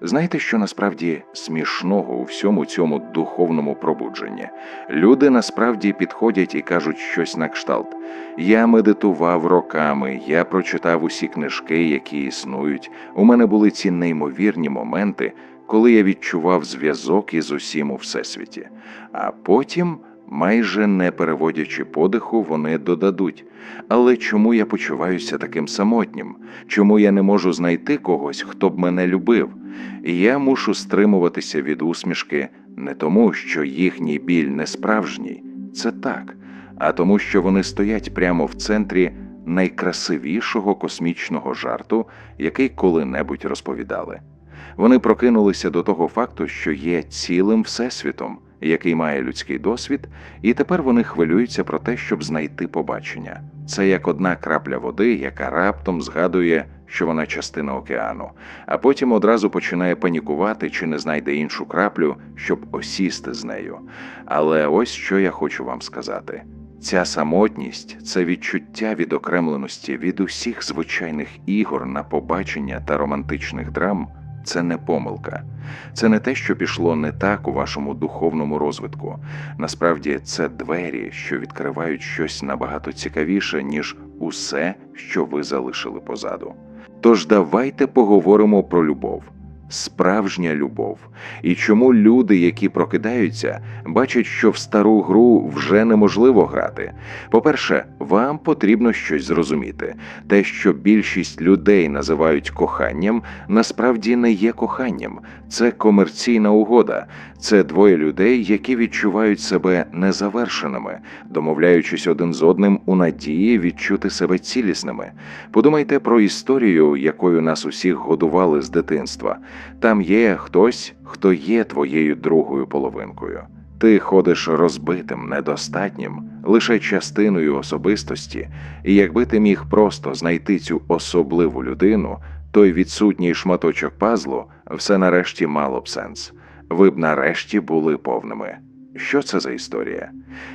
Знаєте, що насправді смішного у всьому цьому духовному пробудженні? Люди насправді підходять і кажуть щось на кшталт. Я медитував роками, я прочитав усі книжки, які існують. У мене були ці неймовірні моменти, коли я відчував зв'язок із усім у всесвіті. А потім, майже не переводячи подиху, вони додадуть. Але чому я почуваюся таким самотнім? Чому я не можу знайти когось, хто б мене любив? Я мушу стримуватися від усмішки не тому, що їхній біль не справжній, це так, а тому, що вони стоять прямо в центрі найкрасивішого космічного жарту, який коли-небудь розповідали. Вони прокинулися до того факту, що є цілим всесвітом, який має людський досвід, і тепер вони хвилюються про те, щоб знайти побачення. Це як одна крапля води, яка раптом згадує, що вона частина океану, а потім одразу починає панікувати чи не знайде іншу краплю, щоб осісти з нею. Але ось що я хочу вам сказати. Ця самотність це відчуття відокремленості від усіх звичайних ігор на побачення та романтичних драм. Це не помилка, це не те, що пішло не так у вашому духовному розвитку. Насправді це двері, що відкривають щось набагато цікавіше, ніж усе, що ви залишили позаду. Тож давайте поговоримо про любов. Справжня любов, і чому люди, які прокидаються, бачать, що в стару гру вже неможливо грати. По-перше, вам потрібно щось зрозуміти. Те, що більшість людей називають коханням, насправді не є коханням, це комерційна угода. Це двоє людей, які відчувають себе незавершеними, домовляючись один з одним у надії відчути себе цілісними. Подумайте про історію, якою нас усіх годували з дитинства. Там є хтось, хто є твоєю другою половинкою. Ти ходиш розбитим, недостатнім, лише частиною особистості, і якби ти міг просто знайти цю особливу людину, той відсутній шматочок пазлу, все нарешті мало б сенс. Ви б нарешті були повними. Що це за історія?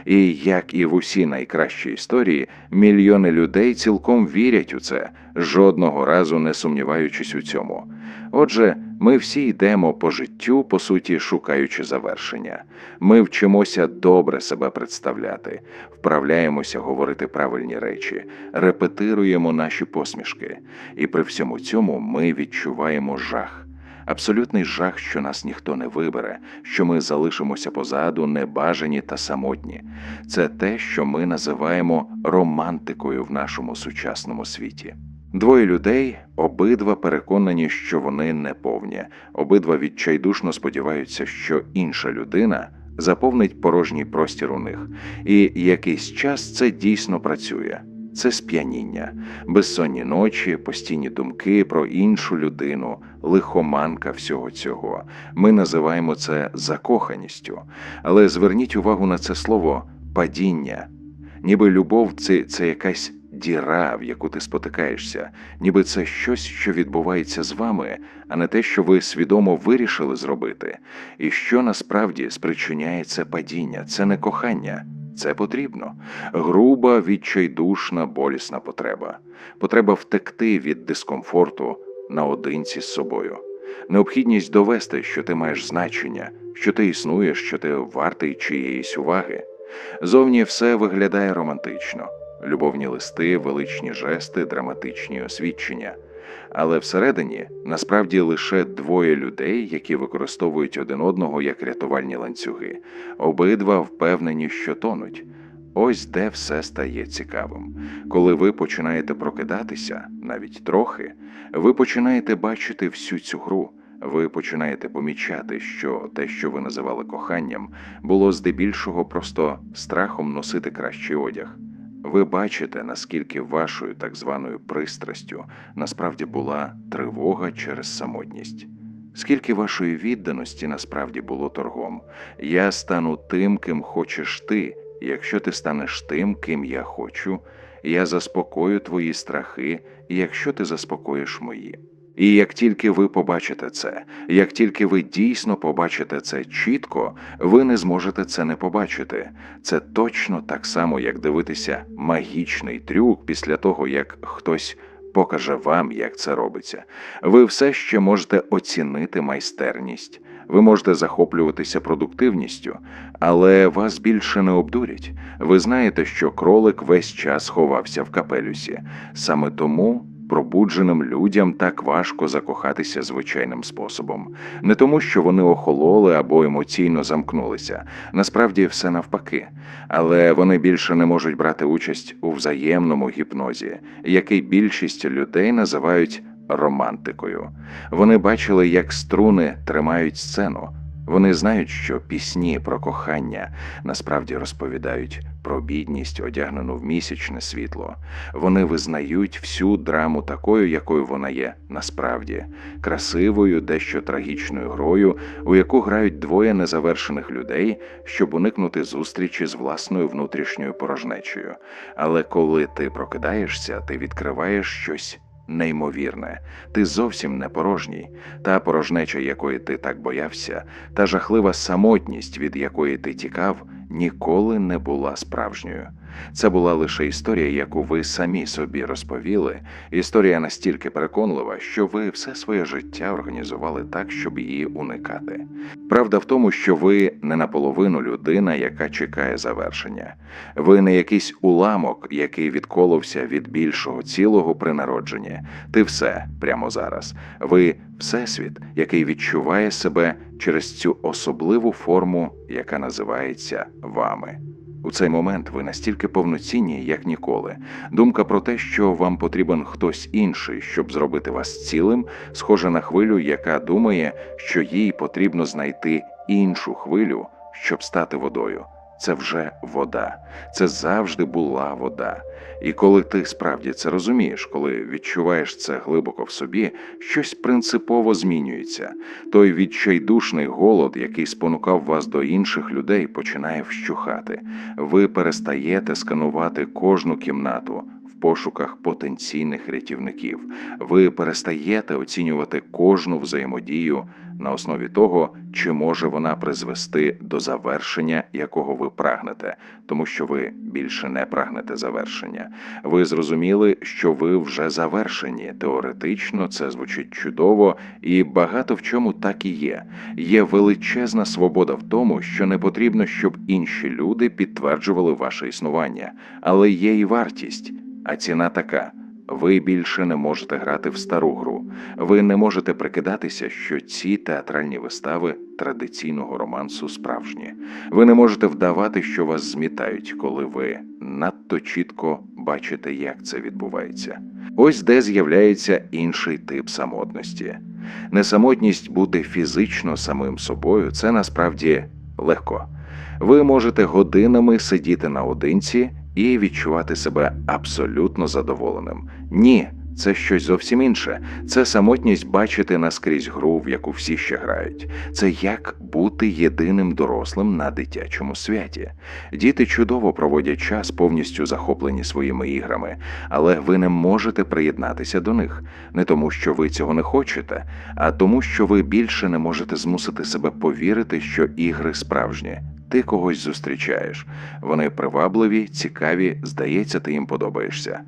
І як і в усі найкращі історії, мільйони людей цілком вірять у це, жодного разу не сумніваючись у цьому. Отже, ми всі йдемо по життю, по суті, шукаючи завершення. Ми вчимося добре себе представляти, вправляємося говорити правильні речі, репетируємо наші посмішки, і при всьому цьому ми відчуваємо жах. Абсолютний жах, що нас ніхто не вибере, що ми залишимося позаду, небажані та самотні. Це те, що ми називаємо романтикою в нашому сучасному світі. Двоє людей, обидва переконані, що вони неповні, обидва відчайдушно сподіваються, що інша людина заповнить порожній простір у них, і якийсь час це дійсно працює. Це сп'яніння, безсонні ночі, постійні думки про іншу людину, лихоманка всього цього. Ми називаємо це закоханістю. Але зверніть увагу на це слово падіння. Ніби любов це, це якась діра, в яку ти спотикаєшся, ніби це щось, що відбувається з вами, а не те, що ви свідомо вирішили зробити. І що насправді спричиняє це падіння, це не кохання. Це потрібно. Груба, відчайдушна, болісна потреба. Потреба втекти від дискомфорту наодинці з собою. Необхідність довести, що ти маєш значення, що ти існуєш, що ти вартий чиєїсь уваги. Зовні все виглядає романтично: любовні листи, величні жести, драматичні освідчення. Але всередині насправді лише двоє людей, які використовують один одного як рятувальні ланцюги, обидва впевнені, що тонуть. Ось де все стає цікавим. Коли ви починаєте прокидатися, навіть трохи, ви починаєте бачити всю цю гру. Ви починаєте помічати, що те, що ви називали коханням, було здебільшого просто страхом носити кращий одяг. Ви бачите, наскільки вашою так званою пристрастю насправді була тривога через самотність. Скільки вашої відданості насправді було торгом? Я стану тим, ким хочеш ти. Якщо ти станеш тим, ким я хочу, я заспокою твої страхи, якщо ти заспокоїш мої. І як тільки ви побачите це, як тільки ви дійсно побачите це чітко, ви не зможете це не побачити. Це точно так само, як дивитися магічний трюк після того, як хтось покаже вам, як це робиться. Ви все ще можете оцінити майстерність. Ви можете захоплюватися продуктивністю, але вас більше не обдурять. Ви знаєте, що кролик весь час ховався в капелюсі. Саме тому пробудженим людям так важко закохатися звичайним способом, не тому, що вони охололи або емоційно замкнулися. Насправді все навпаки, але вони більше не можуть брати участь у взаємному гіпнозі, який більшість людей називають романтикою. Вони бачили, як струни тримають сцену. Вони знають, що пісні про кохання насправді розповідають про бідність, одягнену в місячне світло. Вони визнають всю драму такою, якою вона є насправді красивою, дещо трагічною грою, у яку грають двоє незавершених людей, щоб уникнути зустрічі з власною внутрішньою порожнечею. Але коли ти прокидаєшся, ти відкриваєш щось. Неймовірне, ти зовсім не порожній. Та порожнеча, якої ти так боявся, та жахлива самотність, від якої ти тікав, ніколи не була справжньою. Це була лише історія, яку ви самі собі розповіли. Історія настільки переконлива, що ви все своє життя організували так, щоб її уникати. Правда в тому, що ви не наполовину людина, яка чекає завершення. Ви не якийсь уламок, який відколовся від більшого цілого при народженні. Ти все прямо зараз. Ви всесвіт, який відчуває себе через цю особливу форму, яка називається вами. У цей момент ви настільки повноцінні, як ніколи. Думка про те, що вам потрібен хтось інший, щоб зробити вас цілим, схожа на хвилю, яка думає, що їй потрібно знайти іншу хвилю, щоб стати водою. Це вже вода, це завжди була вода. І коли ти справді це розумієш, коли відчуваєш це глибоко в собі, щось принципово змінюється. Той відчайдушний голод, який спонукав вас до інших людей, починає вщухати. Ви перестаєте сканувати кожну кімнату пошуках потенційних рятівників. Ви перестаєте оцінювати кожну взаємодію на основі того, чи може вона призвести до завершення, якого ви прагнете, тому що ви більше не прагнете завершення. Ви зрозуміли, що ви вже завершені. Теоретично це звучить чудово, і багато в чому так і є. Є величезна свобода в тому, що не потрібно, щоб інші люди підтверджували ваше існування, але є і вартість, а ціна така. Ви більше не можете грати в стару гру. Ви не можете прикидатися, що ці театральні вистави традиційного романсу справжні. Ви не можете вдавати, що вас змітають, коли ви надто чітко бачите, як це відбувається. Ось де з'являється інший тип самотності. Несамотність бути фізично самим собою це насправді легко. Ви можете годинами сидіти наодинці і відчувати себе абсолютно задоволеним. Ні, це щось зовсім інше. Це самотність бачити наскрізь гру, в яку всі ще грають. Це як бути єдиним дорослим на дитячому святі. Діти чудово проводять час, повністю захоплені своїми іграми, але ви не можете приєднатися до них не тому, що ви цього не хочете, а тому, що ви більше не можете змусити себе повірити, що ігри справжні. Ти когось зустрічаєш. Вони привабливі, цікаві, здається, ти їм подобаєшся.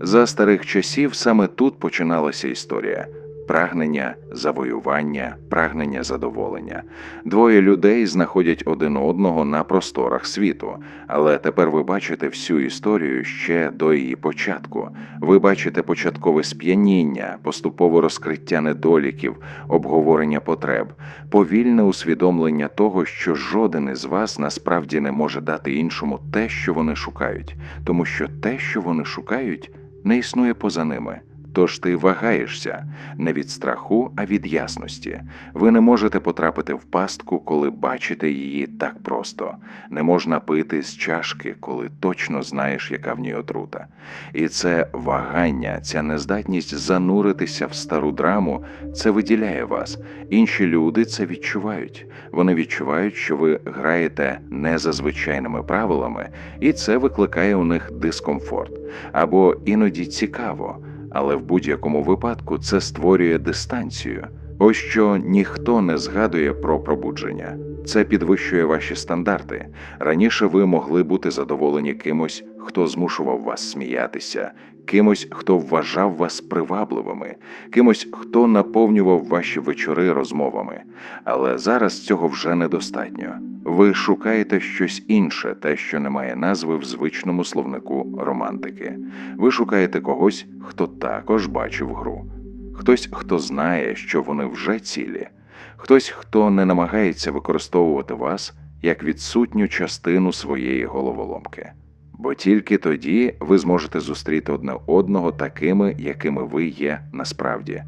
За старих часів саме тут починалася історія. Прагнення завоювання, прагнення задоволення. Двоє людей знаходять один одного на просторах світу, але тепер ви бачите всю історію ще до її початку. Ви бачите початкове сп'яніння, поступове розкриття недоліків, обговорення потреб, повільне усвідомлення того, що жоден із вас насправді не може дати іншому те, що вони шукають, тому що те, що вони шукають, не існує поза ними. Тож ти вагаєшся не від страху, а від ясності. Ви не можете потрапити в пастку, коли бачите її так просто. Не можна пити з чашки, коли точно знаєш, яка в ній отрута. І це вагання, ця нездатність зануритися в стару драму, це виділяє вас. Інші люди це відчувають. Вони відчувають, що ви граєте не за звичайними правилами, і це викликає у них дискомфорт або іноді цікаво але в будь-якому випадку це створює дистанцію. Ось що ніхто не згадує про пробудження. Це підвищує ваші стандарти. Раніше ви могли бути задоволені кимось, хто змушував вас сміятися, кимось, хто вважав вас привабливими, кимось, хто наповнював ваші вечори розмовами. Але зараз цього вже недостатньо. Ви шукаєте щось інше, те, що не має назви в звичному словнику романтики. Ви шукаєте когось, хто також бачив гру, хтось, хто знає, що вони вже цілі, хтось, хто не намагається використовувати вас як відсутню частину своєї головоломки. Бо тільки тоді ви зможете зустріти одне одного такими, якими ви є насправді,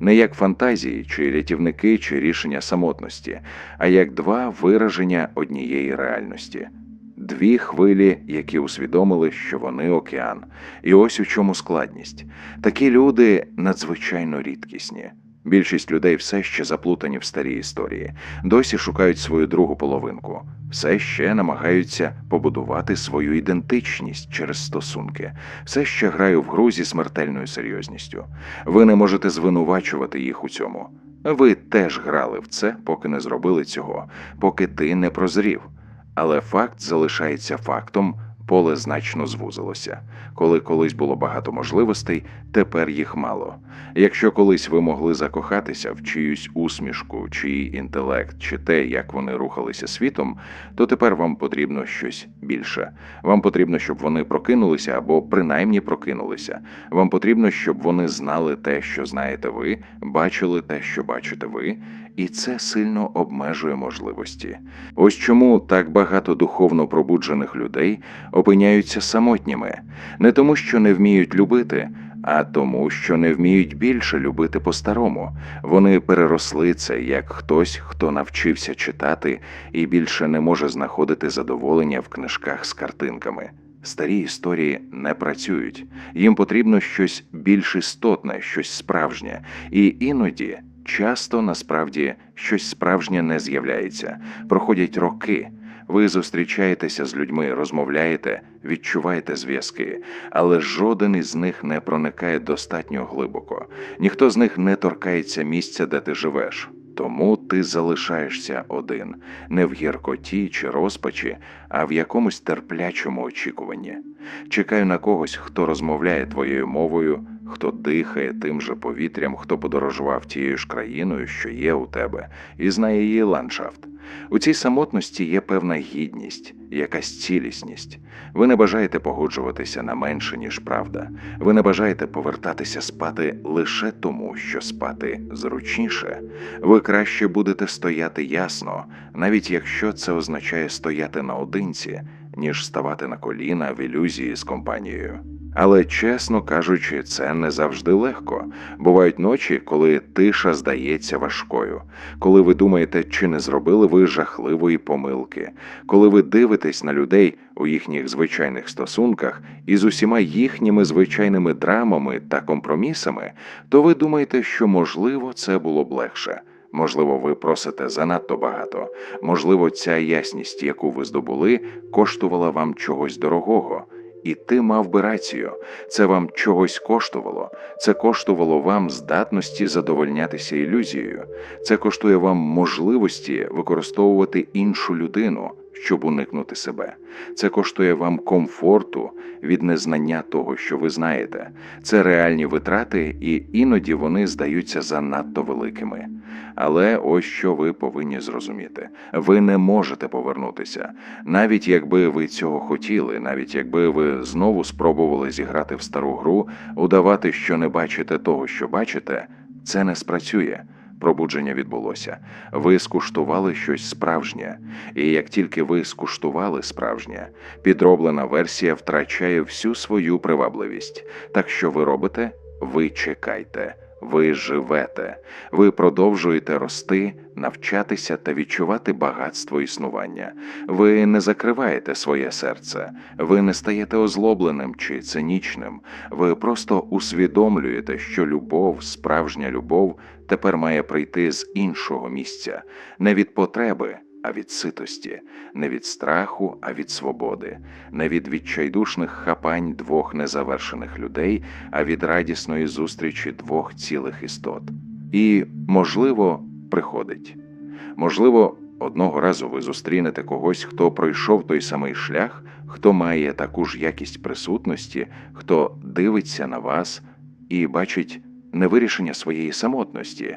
не як фантазії, чи рятівники, чи рішення самотності, а як два вираження однієї реальності. Дві хвилі, які усвідомили, що вони океан, і ось у чому складність. Такі люди надзвичайно рідкісні. Більшість людей все ще заплутані в старій історії, досі шукають свою другу половинку, все ще намагаються побудувати свою ідентичність через стосунки, все ще граю в гру зі смертельною серйозністю. Ви не можете звинувачувати їх у цьому. Ви теж грали в це, поки не зробили цього, поки ти не прозрів. Але факт залишається фактом, поле значно звузилося. Коли колись було багато можливостей, тепер їх мало. Якщо колись ви могли закохатися в чиюсь усмішку, чиї інтелект, чи те, як вони рухалися світом, то тепер вам потрібно щось більше. Вам потрібно, щоб вони прокинулися або принаймні прокинулися. Вам потрібно, щоб вони знали те, що знаєте ви, бачили те, що бачите ви, і це сильно обмежує можливості. Ось чому так багато духовно пробуджених людей опиняються самотніми, не тому, що не вміють любити, а тому, що не вміють більше любити по-старому. Вони переросли це як хтось, хто навчився читати і більше не може знаходити задоволення в книжках з картинками. Старі історії не працюють, їм потрібно щось більш істотне, щось справжнє, і іноді часто насправді щось справжнє не з'являється. Проходять роки. Ви зустрічаєтеся з людьми, розмовляєте, відчуваєте зв'язки, але жоден із них не проникає достатньо глибоко. Ніхто з них не торкається місця, де ти живеш. Тому ти залишаєшся один, не в гіркоті чи розпачі, а в якомусь терплячому очікуванні. Чекаю на когось, хто розмовляє твоєю мовою, хто дихає тим же повітрям, хто подорожував тією ж країною, що є у тебе, і знає її ландшафт. У цій самотності є певна гідність, якась цілісність. Ви не бажаєте погоджуватися на менше, ніж правда. Ви не бажаєте повертатися спати лише тому, що спати зручніше. Ви краще будете стояти ясно, навіть якщо це означає стояти наодинці, ніж ставати на коліна в ілюзії з компанією. Але, чесно кажучи, це не завжди легко. Бувають ночі, коли тиша здається важкою, коли ви думаєте, чи не зробили ви жахливої помилки, коли ви дивитесь на людей у їхніх звичайних стосунках і з усіма їхніми звичайними драмами та компромісами, то ви думаєте, що можливо це було б легше. Можливо, ви просите занадто багато. Можливо, ця ясність, яку ви здобули, коштувала вам чогось дорогого. І ти мав би рацію, це вам чогось коштувало, це коштувало вам здатності задовольнятися ілюзією, це коштує вам можливості використовувати іншу людину, щоб уникнути себе. Це коштує вам комфорту від незнання того, що ви знаєте. Це реальні витрати, і іноді вони здаються занадто великими. Але ось що ви повинні зрозуміти: ви не можете повернутися, навіть якби ви цього хотіли, навіть якби ви знову спробували зіграти в стару гру, удавати, що не бачите того, що бачите, це не спрацює. Пробудження відбулося. Ви скуштували щось справжнє, і як тільки ви скуштували справжнє, підроблена версія втрачає всю свою привабливість. Так що ви робите? Ви чекайте. Ви живете, ви продовжуєте рости, навчатися та відчувати багатство існування. Ви не закриваєте своє серце, ви не стаєте озлобленим чи цинічним. Ви просто усвідомлюєте, що любов, справжня любов, тепер має прийти з іншого місця, не від потреби, а від ситості, не від страху, а від свободи, не від відчайдушних хапань двох незавершених людей, а від радісної зустрічі двох цілих істот. І, можливо, приходить. Можливо, Одного разу ви зустрінете когось, хто пройшов той самий шлях, хто має таку ж якість присутності, хто дивиться на вас і бачить не вирішення своєї самотності,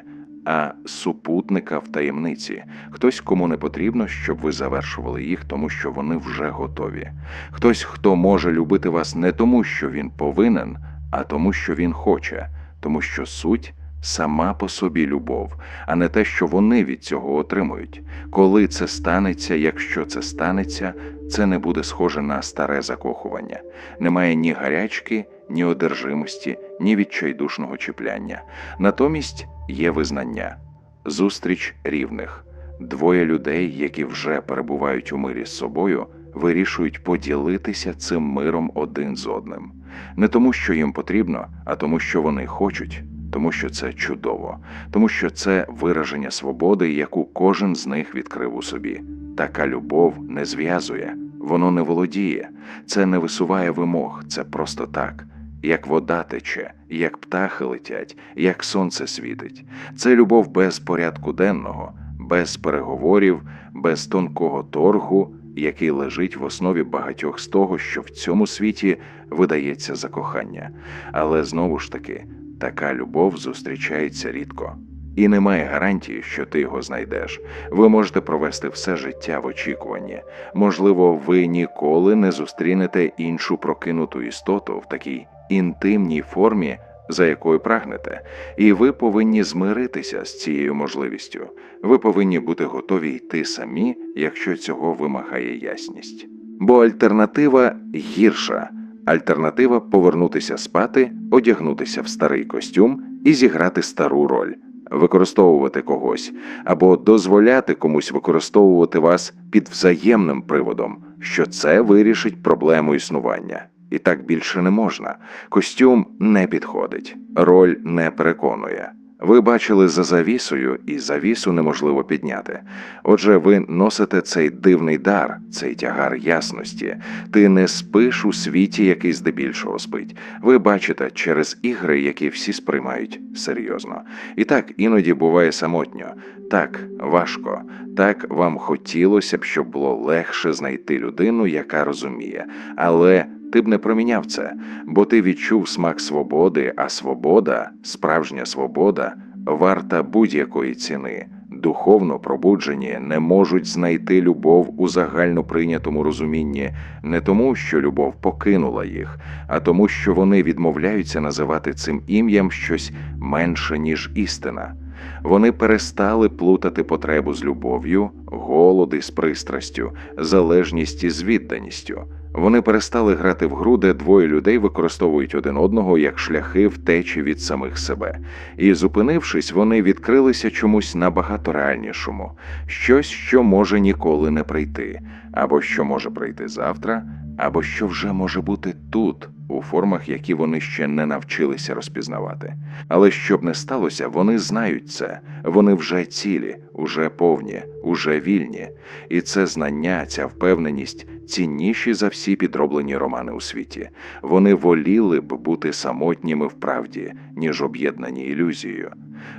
а супутника в таємниці, хтось, кому не потрібно, щоб ви завершували їх, тому що вони вже готові. Хтось, хто може любити вас не тому, що він повинен, а тому, що він хоче, тому що суть сама по собі любов, а не те, що вони від цього отримують. Коли це станеться, якщо це станеться, це не буде схоже на старе закохування. Немає ні гарячки, ні одержимості, ні відчайдушного чіпляння. Натомість є визнання, зустріч рівних. Двоє людей, які вже перебувають у мирі з собою, вирішують поділитися цим миром один з одним. Не тому, що їм потрібно, а тому, що вони хочуть, тому що це чудово, тому що це вираження свободи, яку кожен з них відкрив у собі. Така любов не зв'язує, воно не володіє, це не висуває вимог, це просто так. Як вода тече, як птахи летять, як сонце світить. Це любов без порядку денного, без переговорів, без тонкого торгу, який лежить в основі багатьох з того, що в цьому світі видається за кохання. Але знову ж таки, така любов зустрічається рідко. І немає гарантії, що ти його знайдеш. Ви можете провести все життя в очікуванні. Можливо, ви ніколи не зустрінете іншу прокинуту істоту в такій інтимній формі, за якою прагнете, і ви повинні змиритися з цією можливістю. Ви повинні бути готові йти самі, якщо цього вимагає ясність. Бо альтернатива гірша. Альтернатива повернутися спати, одягнутися в старий костюм і зіграти стару роль, використовувати когось або дозволяти комусь використовувати вас під взаємним приводом, що це вирішить проблему існування. І так більше не можна. Костюм не підходить, роль не переконує. Ви бачили за завісою, і завісу неможливо підняти. Отже, ви носите цей дивний дар, цей тягар ясності. Ти не спиш у світі, який здебільшого спить. Ви бачите через ігри, які всі сприймають серйозно. І так іноді буває самотньо, так важко, так вам хотілося б, щоб було легше знайти людину, яка розуміє, але. Ти б не проміняв це, бо ти відчув смак свободи, а свобода, справжня свобода, варта будь-якої ціни. Духовно пробуджені не можуть знайти любов у загально прийнятому розумінні не тому, що любов покинула їх, а тому, що вони відмовляються називати цим ім'ям щось менше, ніж істина. Вони перестали плутати потребу з любов'ю, голоди з пристрастю, залежність із відданістю. Вони перестали грати в гру, де двоє людей використовують один одного як шляхи втечі від самих себе, і, зупинившись, вони відкрилися чомусь набагато реальнішому, щось, що може ніколи не прийти, або що може прийти завтра, або що вже може бути тут, у формах, які вони ще не навчилися розпізнавати. Але щоб не сталося, вони знають це, вони вже цілі, уже повні, уже вільні, і це знання, ця впевненість цінніші за всі підроблені романи у світі. Вони воліли б бути самотніми в правді, ніж об'єднані ілюзією.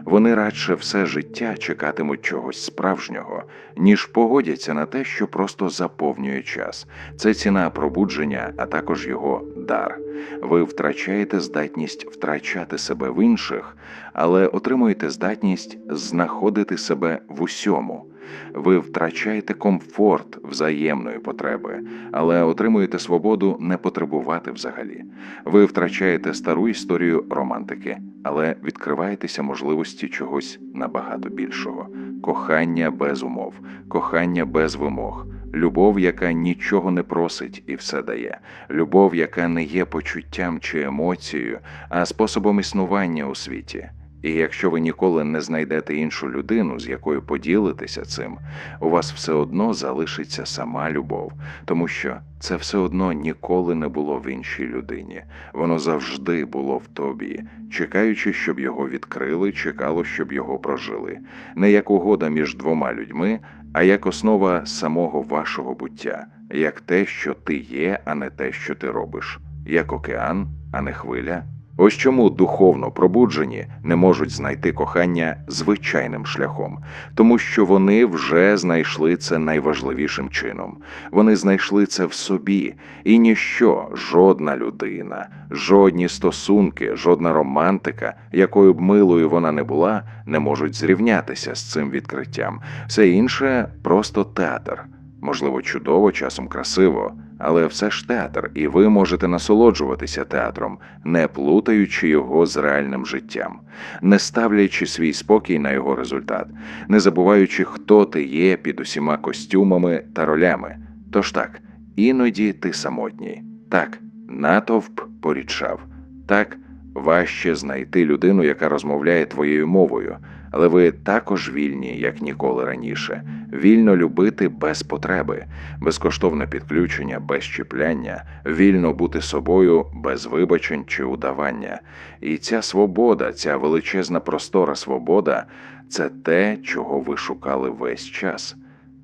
Вони радше все життя чекатимуть чогось справжнього, ніж погодяться на те, що просто заповнює час. Це ціна пробудження, а також його дар. Ви втрачаєте здатність втрачати себе в інших, але отримуєте здатність знаходити себе в усьому. Ви втрачаєте комфорт взаємної потреби, але отримуєте свободу не потребувати взагалі. Ви втрачаєте стару історію романтики, але відкриваєтеся можливості чогось набагато більшого: кохання без умов, кохання без вимог. Любов, яка нічого не просить і все дає, любов, яка не є почуттям чи емоцією, а способом існування у світі. І якщо ви ніколи не знайдете іншу людину, з якою поділитеся цим, у вас все одно залишиться сама любов, тому що це все одно ніколи не було в іншій людині. Воно завжди було в тобі, чекаючи, щоб його відкрили, чекало, щоб його прожили, не як угода між двома людьми, а як основа самого вашого буття, як те, що ти є, а не те, що ти робиш, як океан, а не хвиля Ось чому духовно пробуджені не можуть знайти кохання звичайним шляхом, тому що вони вже знайшли це найважливішим чином. Вони знайшли це в собі, і ніщо, жодна людина, жодні стосунки, жодна романтика, якою б милою вона не була, не можуть зрівнятися з цим відкриттям. Все інше просто театр. Можливо, чудово, часом красиво, але все ж театр, і ви можете насолоджуватися театром, не плутаючи його з реальним життям, не ставлячи свій спокій на його результат, не забуваючи, хто ти є під усіма костюмами та ролями. Тож так, іноді ти самотній. Так, натовп порідшав. Так, важче знайти людину, яка розмовляє твоєю мовою, але ви також вільні, як ніколи раніше, вільно любити без потреби, безкоштовне підключення без чіпляння, вільно бути собою без вибачень чи удавання. І ця свобода, ця величезна простора свобода це те, чого ви шукали весь час.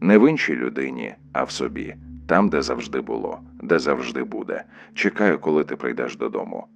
Не в іншій людині, а в собі, там, де завжди було, де завжди буде. Чекаю, коли ти прийдеш додому.